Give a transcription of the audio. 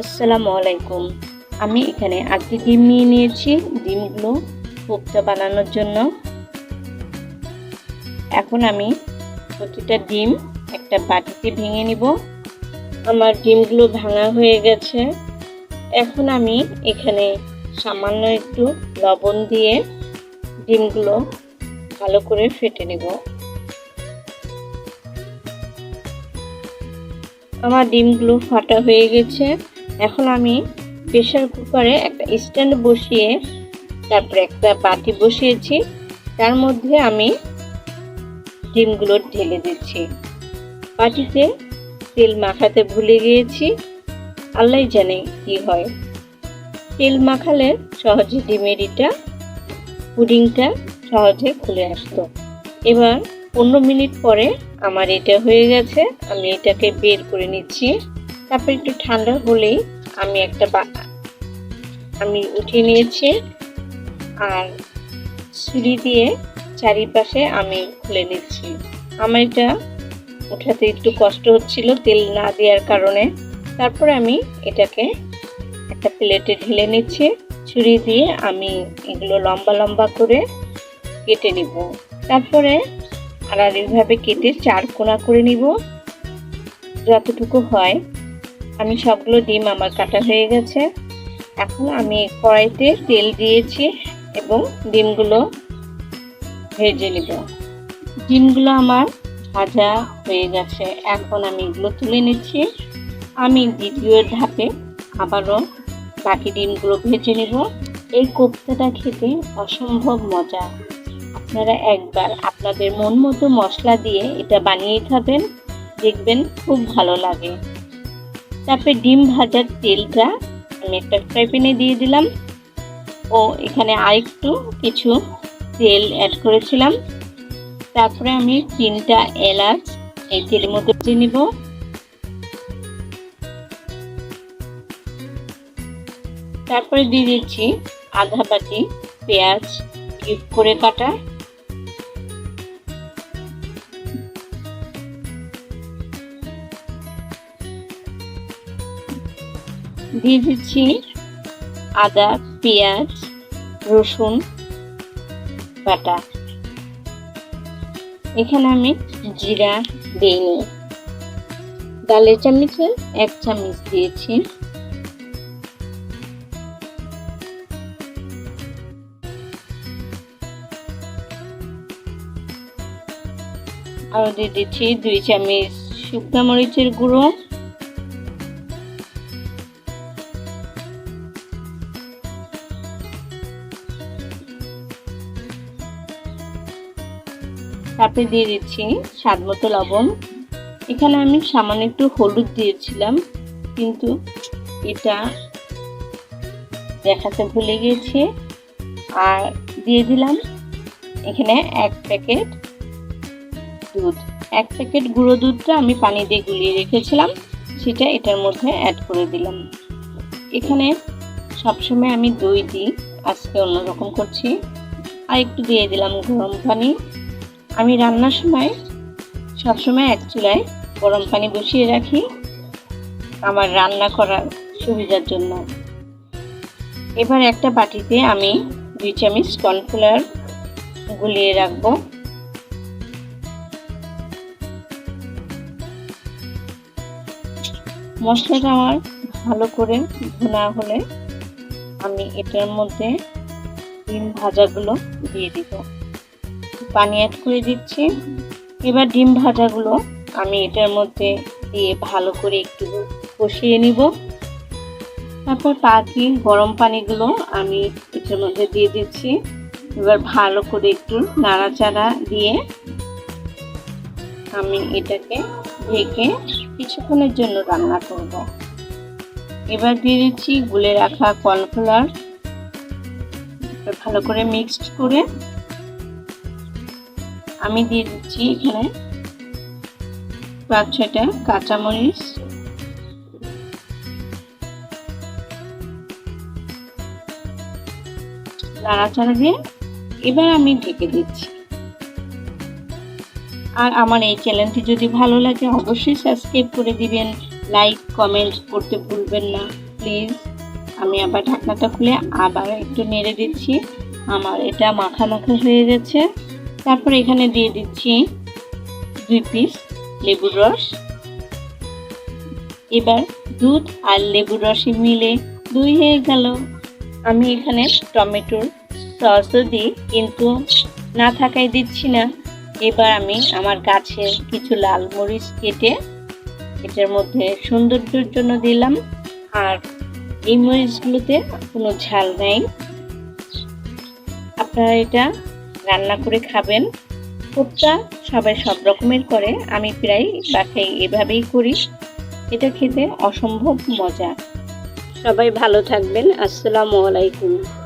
আসসালামু আলাইকুম। আমি এখানে আটটি ডিম নিয়ে নিয়েছি। ডিমগুলো কোপ্তা বানানোর জন্য। এখন আমি প্রতিটা ডিম একটা বাটিতে ভেঙে নিব। আমার ডিমগুলো ভাঙা হয়ে গেছে। এখন আমি এখানে সামান্য একটু লবণ দিয়ে ডিমগুলো ভালো করে ফেটে নেব। আমার ডিমগুলো ফাটা হয়ে গেছে। এখন আমি প্রেশার কুকারে একটা স্ট্যান্ড বসিয়ে, তারপরে একটা বাটি বসিয়েছি। তার মধ্যে আমি ডিমগুলো ঢেলে দিচ্ছি। বাটিতে তেল মাখাতে ভুলে গিয়েছি। আল্লাহ জানে কি হয়। তেল মাখালে সহজে ডিমের এটা পুডিংটা সহজে খুলে আসতো। এবার পনেরো মিনিট পরে আমার এটা হয়ে গেছে, আমি এটাকে বের করে নিচ্ছি। তারপর একটু ঠান্ডা হলেই আমি একটা আমি উঠিয়ে নিয়েছি আর ছুরি দিয়ে চারিপাশে আমি খুলে নিচ্ছি। আমার এটা ওঠাতে একটু কষ্ট হচ্ছিল তেল না দেওয়ার কারণে। তারপর আমি এটাকে একটা প্লেটে ঢেলে নিচ্ছি। ছুরি দিয়ে আমি এগুলো লম্বা লম্বা করে কেটে নিব। তারপরে আড়াআড়িভাবে কেটে চার কোনা করে নিব। যতটুকু হয়। আমি সবগুলো ডিম আমার কাটা হয়ে গেছে। এখন আমি কড়াইতে তেল দিয়েছি এবং ডিমগুলো ভেজে নিব। ডিমগুলো আমার ভাজা হয়ে গেছে। এখন আমি এগুলো তুলে নিচ্ছি। আমি দ্বিতীয় ধাপে আবারও বাকি ডিমগুলো ভেজে নেব। এই কোপ্তাটা খেতে অসম্ভব মজা। আপনারা একবার আপনাদের মন মতো মশলা দিয়ে এটা বানিয়ে খাবেন। দেখবেন খুব ভালো লাগে। তারপরে ডিম ভাজার তেলটা আমি একটা ফ্রাই প্যানে দিয়ে দিলাম। ও, এখানে আরেকটু কিছু তেল অ্যাড করেছিলাম। তারপরে আমি তিনটা এলাচ এই তেলের মধ্যে দিয়ে নিব। তারপরে দিয়ে দিচ্ছি আধা বাটি পেঁয়াজ কিউব করে কাটা। দিয়ে দিচ্ছি আদা, পেঁয়াজ, রসুন, বাটা। এখানে আমি জিরা দিইনি ডালের চামচে এক চামচ দিয়েছি। আরও দিয়ে দিচ্ছি দুই চামচ শুকনো মরিচের গুঁড়ো। তারপরে দিয়ে দিচ্ছি স্বাদ মতো লবণ। এখানে আমি সামান্য একটু হলুদ দিয়েছিলাম, কিন্তু এটা দেখাতে ভুলে গিয়েছি। আর দিয়ে দিলাম এখানে এক প্যাকেট দুধ। এক প্যাকেট গুঁড়ো দুধটা আমি পানি দিয়ে গুলিয়ে রেখেছিলাম, সেটা এটার মধ্যে অ্যাড করে দিলাম। এখানে সবসময় আমি দই দিই, আজকে অন্যরকম করছি। আর একটু দিয়ে দিলাম গরম পানি। আমি রান্নার সময় সবসময় এক চুলায় গরম পানি বসিয়ে রাখি আমার রান্না করার সুবিধার জন্য। এবার একটা বাটিতে আমি দুই চামচ কর্নফ্লাওয়ার গুলিয়ে রাখব। মশলাটা আমার ভালো করে ভুনা হলে আমি এটার মধ্যে ডিম ভাজাগুলো দিয়ে দিব। পানি অ্যাড করে দিচ্ছি। এবার ডিম ভাজাগুলো আমি এটার মধ্যে দিয়ে ভালো করে একটু কষিয়ে নিব। তারপর বাকি গরম পানিগুলো আমি এটার মধ্যে দিয়ে দিচ্ছি। এবার ভালো করে একটু নাড়াচাড়া দিয়ে আমি এটাকে ঢেকে কিছুক্ষণের জন্য রান্না করব। এবার দিয়ে দিচ্ছি গুলে রাখা কর্নফ্লাওয়ার। ভালো করে মিক্সড করে আমি দিয়ে দিচ্ছি এখানে পাঁচ ছয়টা কাঁচামরিচ। নাড়াচাড়া দিয়ে এবার আমি ঢেকে দিচ্ছি। আর আমার এই চ্যানেলটি যদি ভালো লাগে, অবশ্যই সাবস্ক্রাইব করে দিবেন। লাইক, কমেন্ট করতে ভুলবেন না। প্লিজ, আমি আবার ঢাকনাটা খুলে আবার একটু নেড়ে দিচ্ছি। আমার এটা মাখা মাখা হয়ে গেছে। তারপর এখানে দিয়ে দিচ্ছি দুই পিস লেবুর রস। এবার দুধ আর লেবুর রসে মিলে দুই হয়ে গেল। আমি এখানে টমেটোর সসও দিই, কিন্তু না থাকায় দিচ্ছি না। এবার আমি আমার গাছের কিছু লাল মরিচ কেটে এটার মধ্যে সৌন্দর্যের জন্য দিলাম। আর এই মরিচগুলোতে কোনো ঝাল নেই। আপনারা এটা রান্না করে খাবেন। কোপ্তা সবাই সব রকমের করে। আমি প্রায় বাসায় এভাবেই করি। এটা খেতে অসম্ভব মজা। সবাই ভালো থাকবেন। আসসালামু আলাইকুম।